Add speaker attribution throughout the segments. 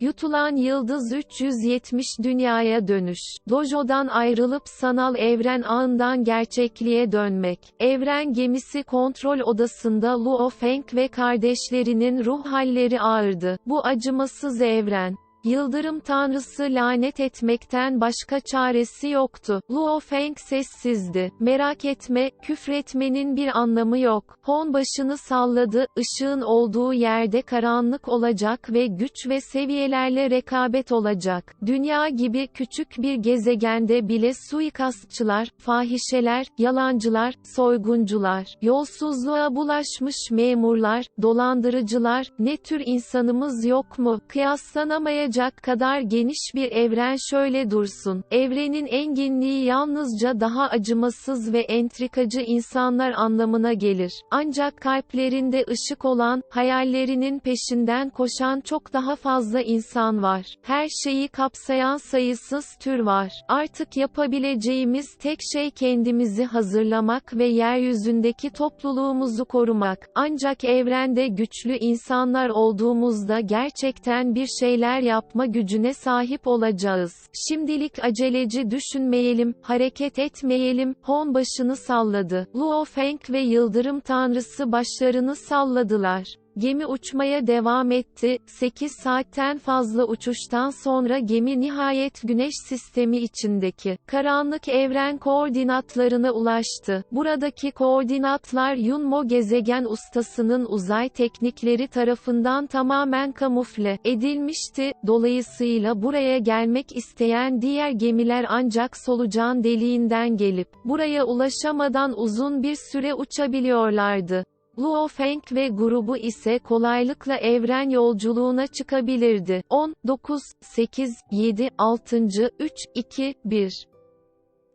Speaker 1: Yutulan yıldız 370 dünyaya dönüş. Dojo'dan ayrılıp sanal evren ağından gerçekliğe dönmek. Evren gemisi kontrol odasında Luo Feng ve kardeşlerinin ruh halleri ağırdı. Bu acımasız evren. Yıldırım tanrısı lanet etmekten başka çaresi yoktu. Luo Feng sessizdi. Merak etme, küfretmenin bir anlamı yok. Hon başını salladı, ışığın olduğu yerde karanlık olacak ve güç ve seviyelerle rekabet olacak. Dünya gibi küçük bir gezegende bile suikastçılar, fahişeler, yalancılar, soyguncular, yolsuzluğa bulaşmış memurlar, dolandırıcılar, ne tür insanımız yok mu? Kıyaslanamayacak olacak kadar geniş bir evren şöyle dursun. Evrenin enginliği yalnızca daha acımasız ve entrikacı insanlar anlamına gelir. Ancak kalplerinde ışık olan, hayallerinin peşinden koşan çok daha fazla insan var. Her şeyi kapsayan sayısız tür var. Artık yapabileceğimiz tek şey kendimizi hazırlamak ve yeryüzündeki topluluğumuzu korumak. Ancak evrende güçlü insanlar olduğumuzda gerçekten bir şeyler yap yapma gücüne sahip olacağız. Şimdilik aceleci düşünmeyelim, hareket etmeyelim, Hon başını salladı. Luo Feng ve Yıldırım Tanrısı başlarını salladılar. Gemi uçmaya devam etti. 8 saatten fazla uçuştan sonra gemi nihayet güneş sistemi içindeki karanlık evren koordinatlarına ulaştı. Buradaki koordinatlar Yunmo gezegen ustasının uzay teknikleri tarafından tamamen kamufle edilmişti. Dolayısıyla buraya gelmek isteyen diğer gemiler ancak solucan deliğinden gelip buraya ulaşamadan uzun bir süre uçabiliyorlardı. Luo Feng ve grubu ise kolaylıkla evren yolculuğuna çıkabilirdi. 10, 9, 8, 7, 6, 3, 2, 1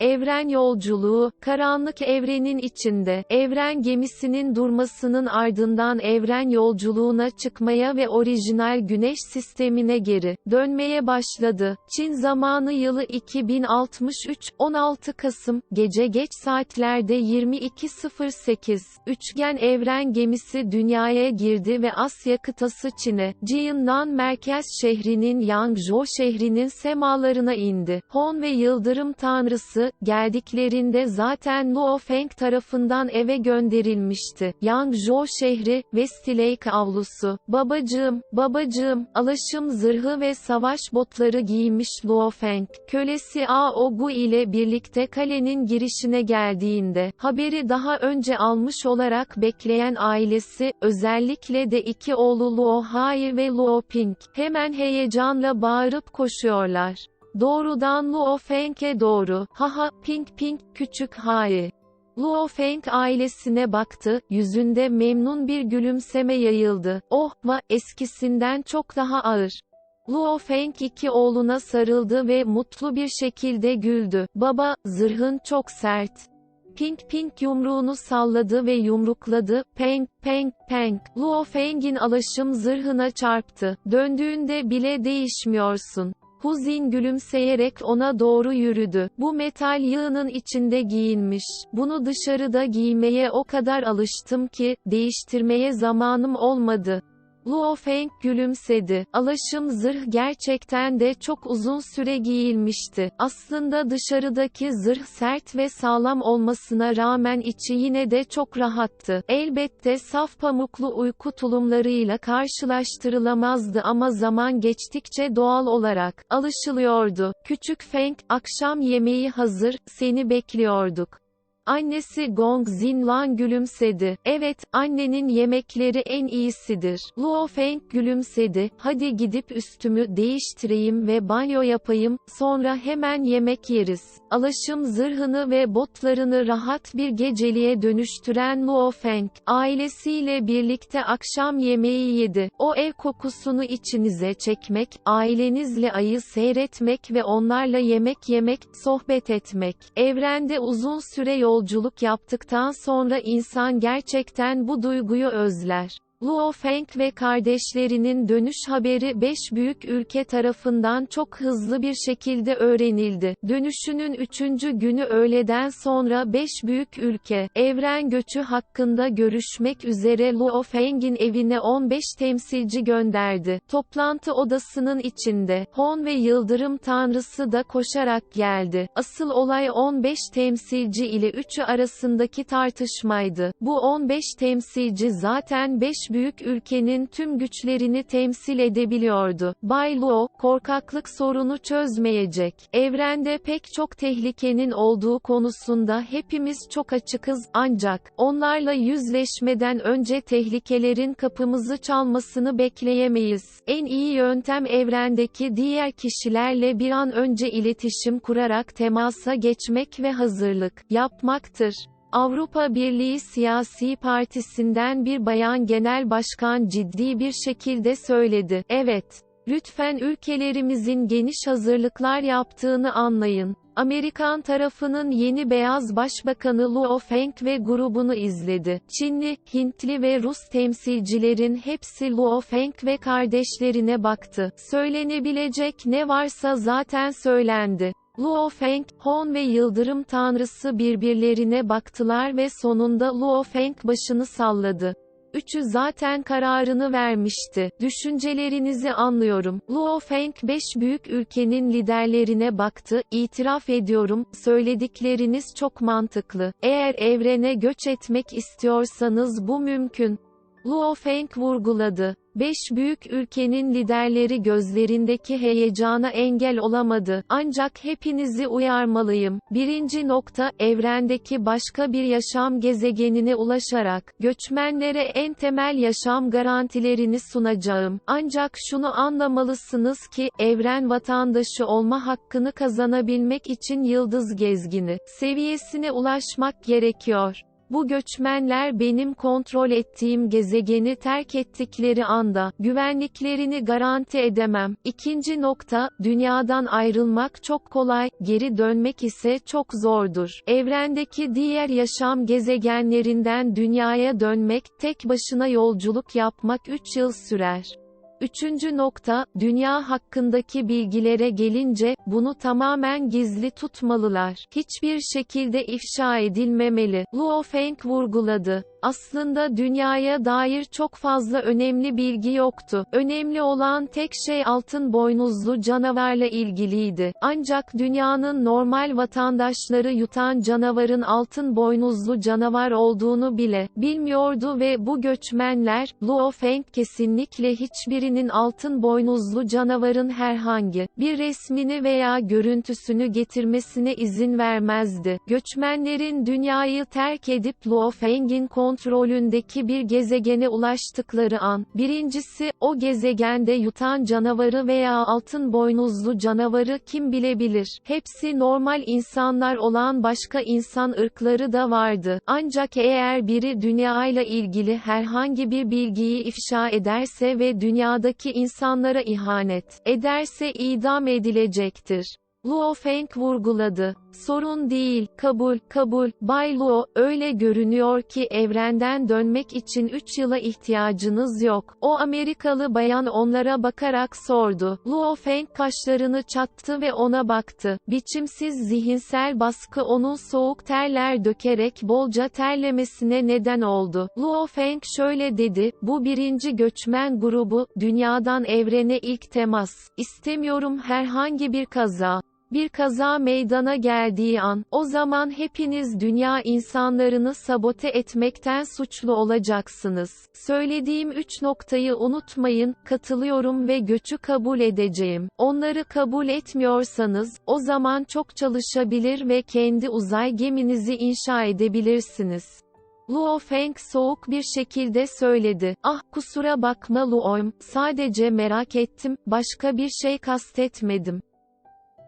Speaker 1: Evren yolculuğu, karanlık evrenin içinde, evren gemisinin durmasının ardından evren yolculuğuna çıkmaya ve orijinal güneş sistemine geri dönmeye başladı. Çin zamanı yılı 2063, 16 Kasım, gece geç saatlerde 22.08, üçgen evren gemisi dünyaya girdi ve Asya kıtası Çin'e, Jiannan merkez şehrinin Yangzhou şehrinin semalarına indi. Hon ve Yıldırım Tanrısı, geldiklerinde zaten Luo Feng tarafından eve gönderilmişti. Yangzhou şehri, Westlake avlusu, babacığım, babacığım, alaşım zırhı ve savaş botları giymiş Luo Feng, kölesi Aogu ile birlikte kalenin girişine geldiğinde, haberi daha önce almış olarak bekleyen ailesi, özellikle de iki oğlu Luo Hai ve Luo Ping, hemen heyecanla bağırıp koşuyorlar. Doğrudan Luo Feng'e doğru, haha, ping ping, küçük Hai. Luo Feng ailesine baktı, yüzünde memnun bir gülümseme yayıldı. Oh, va, eskisinden çok daha ağır. Luo Feng iki oğluna sarıldı ve mutlu bir şekilde güldü. Baba, zırhın çok sert. Pink Pink yumruğunu salladı ve yumrukladı. Peng, peng, peng. Luo Feng'in alaşım zırhına çarptı. Döndüğünde bile değişmiyorsun. Huzin gülümseyerek ona doğru yürüdü. Bu metal yığının içinde giyinmiş. Bunu dışarıda giymeye o kadar alıştım ki, değiştirmeye zamanım olmadı. Luo Feng gülümsedi. Alaşım zırh gerçekten de çok uzun süre giyilmişti. Aslında dışarıdaki zırh sert ve sağlam olmasına rağmen içi yine de çok rahattı. Elbette saf pamuklu uyku tulumlarıyla karşılaştırılamazdı ama zaman geçtikçe doğal olarak alışılıyordu. Küçük Feng, akşam yemeği hazır, seni bekliyorduk. Annesi Gong Zinlan gülümsedi. Evet, annenin yemekleri en iyisidir. Luo Feng gülümsedi. Hadi gidip üstümü değiştireyim ve banyo yapayım, sonra hemen yemek yeriz. Alaşım zırhını ve botlarını rahat bir geceliğe dönüştüren Luo Feng, ailesiyle birlikte akşam yemeği yedi. O ev kokusunu içinize çekmek, ailenizle ayı seyretmek ve onlarla yemek yemek, sohbet etmek. Evrende uzun süre yol yolculuk yaptıktan sonra insan gerçekten bu duyguyu özler. Luo Feng ve kardeşlerinin dönüş haberi 5 büyük ülke tarafından çok hızlı bir şekilde öğrenildi. Dönüşünün 3. günü öğleden sonra 5 büyük ülke, evren göçü hakkında görüşmek üzere Luo Feng'in evine 15 temsilci gönderdi. Toplantı odasının içinde, Hon ve Yıldırım Tanrısı da koşarak geldi. Asıl olay 15 temsilci ile 3'ü arasındaki tartışmaydı. Bu 15 temsilci zaten 5 büyük ülkenin tüm güçlerini temsil edebiliyordu. Bay Luo, korkaklık sorunu çözmeyecek. Evrende pek çok tehlikenin olduğu konusunda hepimiz çok açıkız, ancak, onlarla yüzleşmeden önce tehlikelerin kapımızı çalmasını bekleyemeyiz. En iyi yöntem evrendeki diğer kişilerle bir an önce iletişim kurarak temasa geçmek ve hazırlık yapmaktır. Avrupa Birliği Siyasi Partisi'nden bir bayan genel başkan ciddi bir şekilde söyledi. Evet, lütfen ülkelerimizin geniş hazırlıklar yaptığını anlayın. Amerikan tarafının yeni Beyaz Başbakanı Luo Feng ve grubunu izledi. Çinli, Hintli ve Rus temsilcilerin hepsi Luo Feng ve kardeşlerine baktı. Söylenebilecek ne varsa zaten söylendi. Luo Feng, Hon ve Yıldırım Tanrısı birbirlerine baktılar ve sonunda Luo Feng başını salladı. Üçü zaten kararını vermişti. Düşüncelerinizi anlıyorum. Luo Feng 5 büyük ülkenin liderlerine baktı. İtiraf ediyorum, söyledikleriniz çok mantıklı. Eğer evrene göç etmek istiyorsanız bu mümkün. Luo Feng vurguladı. Beş büyük ülkenin liderleri gözlerindeki heyecana engel olamadı. Ancak hepinizi uyarmalıyım. Birinci nokta, evrendeki başka bir yaşam gezegenine ulaşarak, göçmenlere en temel yaşam garantilerini sunacağım. Ancak şunu anlamalısınız ki, evren vatandaşı olma hakkını kazanabilmek için yıldız gezgini seviyesine ulaşmak gerekiyor. Bu göçmenler benim kontrol ettiğim gezegeni terk ettikleri anda, güvenliklerini garanti edemem. İkinci nokta, dünyadan ayrılmak çok kolay, geri dönmek ise çok zordur. Evrendeki diğer yaşam gezegenlerinden dünyaya dönmek, tek başına yolculuk yapmak 3 yıl sürer. Üçüncü nokta, dünya hakkındaki bilgilere gelince, bunu tamamen gizli tutmalılar. Hiçbir şekilde ifşa edilmemeli. Luo Feng vurguladı. Aslında dünyaya dair çok fazla önemli bilgi yoktu. Önemli olan tek şey altın boynuzlu canavarla ilgiliydi. Ancak dünyanın normal vatandaşları yutan canavarın altın boynuzlu canavar olduğunu bile bilmiyordu ve bu göçmenler, Luo Feng kesinlikle hiçbirinin altın boynuzlu canavarın herhangi bir resmini veya görüntüsünü getirmesine izin vermezdi. Göçmenlerin dünyayı terk edip Luo Feng'in kontrolündeki bir gezegene ulaştıkları an, birincisi, o gezegende yutan canavarı veya altın boynuzlu canavarı kim bilebilir? Hepsi normal insanlar olan başka insan ırkları da vardı. Ancak eğer biri dünyayla ilgili herhangi bir bilgiyi ifşa ederse ve dünyadaki insanlara ihanet ederse idam edilecektir. Luo Feng vurguladı. Sorun değil, kabul, kabul, Bay Luo, öyle görünüyor ki evrenden dönmek için 3 yıla ihtiyacınız yok. O Amerikalı bayan onlara bakarak sordu. Luo Feng kaşlarını çattı ve ona baktı. Biçimsiz zihinsel baskı onun soğuk terler dökerek bolca terlemesine neden oldu. Luo Feng şöyle dedi, bu birinci göçmen grubu, dünyadan evrene ilk temas. İstemiyorum herhangi bir kaza. Bir kaza meydana geldiği an, o zaman hepiniz dünya insanlarını sabote etmekten suçlu olacaksınız. Söylediğim üç noktayı unutmayın, katılıyorum ve göçü kabul edeceğim. Onları kabul etmiyorsanız, o zaman çok çalışabilir ve kendi uzay geminizi inşa edebilirsiniz. Luo Feng soğuk bir şekilde söyledi. Ah, kusura bakma Luo'm, sadece merak ettim, başka bir şey kastetmedim.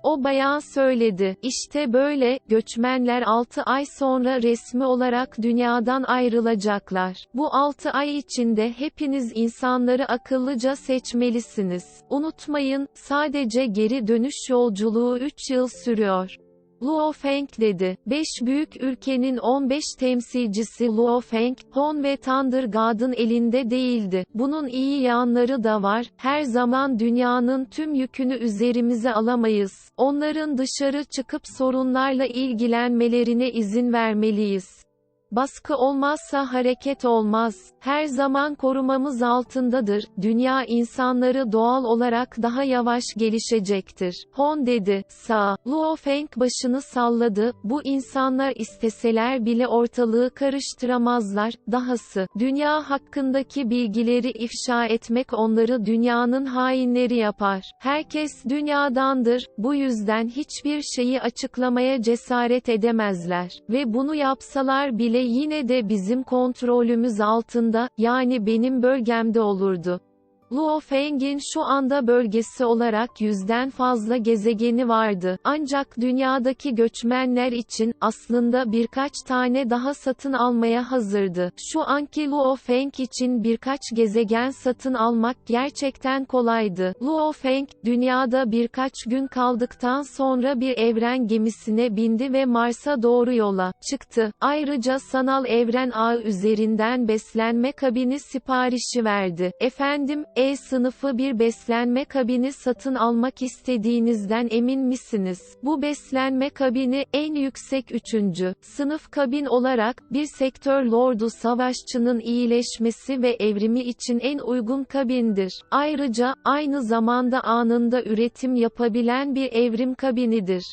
Speaker 1: O bayan söyledi, işte böyle, göçmenler 6 ay sonra resmi olarak dünyadan ayrılacaklar. Bu 6 ay içinde hepiniz insanları akıllıca seçmelisiniz. Unutmayın, sadece geri dönüş yolculuğu 3 yıl sürüyor. Luo Feng dedi. Beş büyük ülkenin 15 temsilcisi Luo Feng, Hon ve Thunder God'ın elinde değildi. Bunun iyi yanları da var, her zaman dünyanın tüm yükünü üzerimize alamayız. Onların dışarı çıkıp sorunlarla ilgilenmelerine izin vermeliyiz. Baskı olmazsa hareket olmaz. Her zaman korumamız altındadır. Dünya insanları doğal olarak daha yavaş gelişecektir. Hon dedi. Sağ. Luo Feng başını salladı. Bu insanlar isteseler bile ortalığı karıştıramazlar. Dahası, dünya hakkındaki bilgileri ifşa etmek onları dünyanın hainleri yapar. Herkes dünyadandır. Bu yüzden hiçbir şeyi açıklamaya cesaret edemezler. Ve bunu yapsalar bile yine de bizim kontrolümüz altında, yani benim bölgemde olurdu. Luo Feng'in şu anda bölgesi olarak yüzden fazla gezegeni vardı. Ancak dünyadaki göçmenler için, aslında birkaç tane daha satın almaya hazırdı. Şu anki Luo Feng için birkaç gezegen satın almak gerçekten kolaydı. Luo Feng, dünyada birkaç gün kaldıktan sonra bir evren gemisine bindi ve Mars'a doğru yola çıktı. Ayrıca sanal evren ağı üzerinden beslenme kabini siparişi verdi. Efendim, e sınıfı bir beslenme kabini satın almak istediğinizden emin misiniz? Bu beslenme kabini, en yüksek üçüncü sınıf kabin olarak, bir sektör lordu savaşçının iyileşmesi ve evrimi için en uygun kabindir. Ayrıca, aynı zamanda anında üretim yapabilen bir evrim kabinidir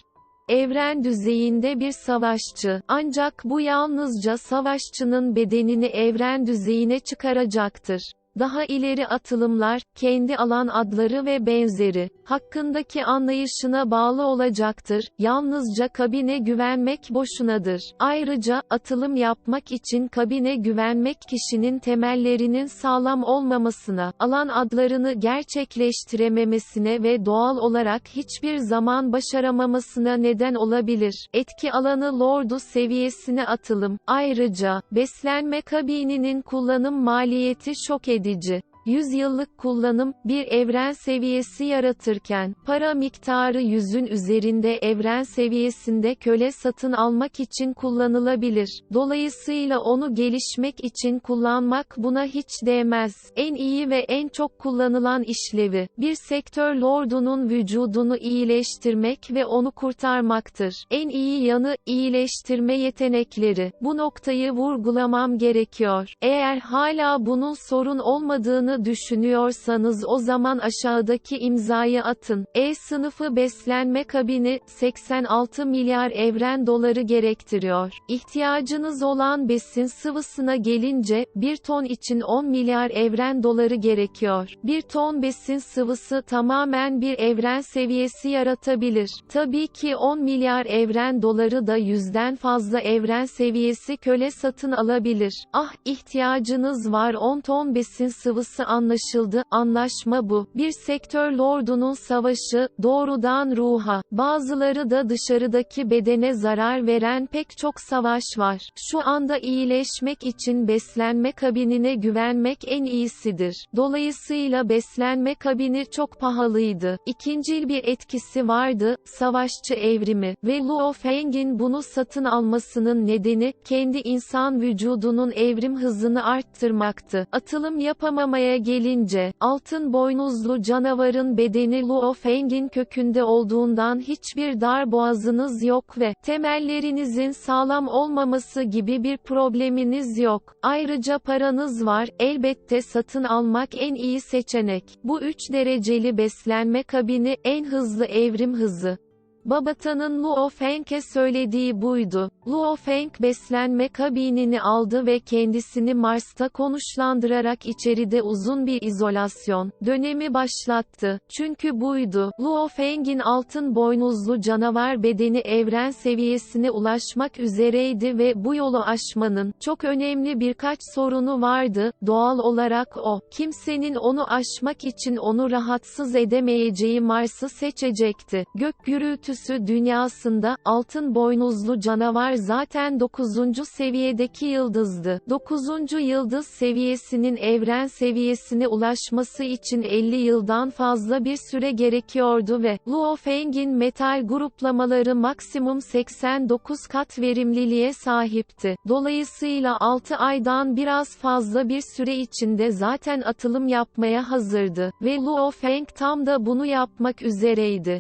Speaker 1: evren düzeyinde bir savaşçı, ancak bu yalnızca savaşçının bedenini evren düzeyine çıkaracaktır. Daha ileri atılımlar, kendi alan adları ve benzeri, hakkındaki anlayışına bağlı olacaktır, yalnızca kabine güvenmek boşunadır. Ayrıca, atılım yapmak için kabine güvenmek kişinin temellerinin sağlam olmamasına, alan adlarını gerçekleştirememesine ve doğal olarak hiçbir zaman başaramamasına neden olabilir. Etki alanı lordu seviyesine atılım, ayrıca, beslenme kabininin kullanım maliyeti şok edici. 100 yıllık kullanım, bir evren seviyesi yaratırken, para miktarı yüzün üzerinde evren seviyesinde köle satın almak için kullanılabilir. Dolayısıyla onu gelişmek için kullanmak buna hiç değmez. En iyi ve en çok kullanılan işlevi, bir sektör lordunun vücudunu iyileştirmek ve onu kurtarmaktır. En iyi yanı, iyileştirme yetenekleri. Bu noktayı vurgulamam gerekiyor. Eğer hala bunun sorun olmadığını düşünüyorsanız o zaman aşağıdaki imzayı atın. E sınıfı beslenme kabini, 86 milyar evren doları gerektiriyor. İhtiyacınız olan besin sıvısına gelince, 1 ton için 10 milyar evren doları gerekiyor. 1 ton besin sıvısı tamamen bir evren seviyesi yaratabilir. Tabii ki 10 milyar evren doları da yüzden fazla evren seviyesi köle satın alabilir. Ah, ihtiyacınız var 10 ton besin sıvısı anlaşıldı, anlaşma bu. Bir sektör lordunun savaşı, doğrudan ruha, bazıları da dışarıdaki bedene zarar veren pek çok savaş var. Şu anda iyileşmek için beslenme kabinine güvenmek en iyisidir. Dolayısıyla beslenme kabini çok pahalıydı. İkincil bir etkisi vardı, savaşçı evrimi ve Luo Feng'in bunu satın almasının nedeni, kendi insan vücudunun evrim hızını arttırmaktı. Atılım yapamamaya gelince, altın boynuzlu canavarın bedeni Luo Feng'in kökünde olduğundan hiçbir dar boğazınız yok ve, temellerinizin sağlam olmaması gibi bir probleminiz yok. Ayrıca paranız var, elbette satın almak en iyi seçenek. Bu üç dereceli beslenme kabini, en hızlı evrim hızı. Babatan'ın Luo Feng'e söylediği buydu. Luo Feng beslenme kabinini aldı ve kendisini Mars'ta konuşlandırarak içeride uzun bir izolasyon dönemi başlattı. Çünkü buydu. Luo Feng'in altın boynuzlu canavar bedeni evren seviyesine ulaşmak üzereydi ve bu yolu aşmanın çok önemli birkaç sorunu vardı. Doğal olarak o, kimsenin onu aşmak için onu rahatsız edemeyeceği Mars'ı seçecekti. Gök gürültü görüntüsü dünyasında, altın boynuzlu canavar zaten 9. seviyedeki yıldızdı. 9. yıldız seviyesinin evren seviyesine ulaşması için 50 yıldan fazla bir süre gerekiyordu ve, Luo Feng'in metal gruplamaları maksimum 89 kat verimliliğe sahipti. Dolayısıyla 6 aydan biraz fazla bir süre içinde zaten atılım yapmaya hazırdı ve Luo Feng tam da bunu yapmak üzereydi.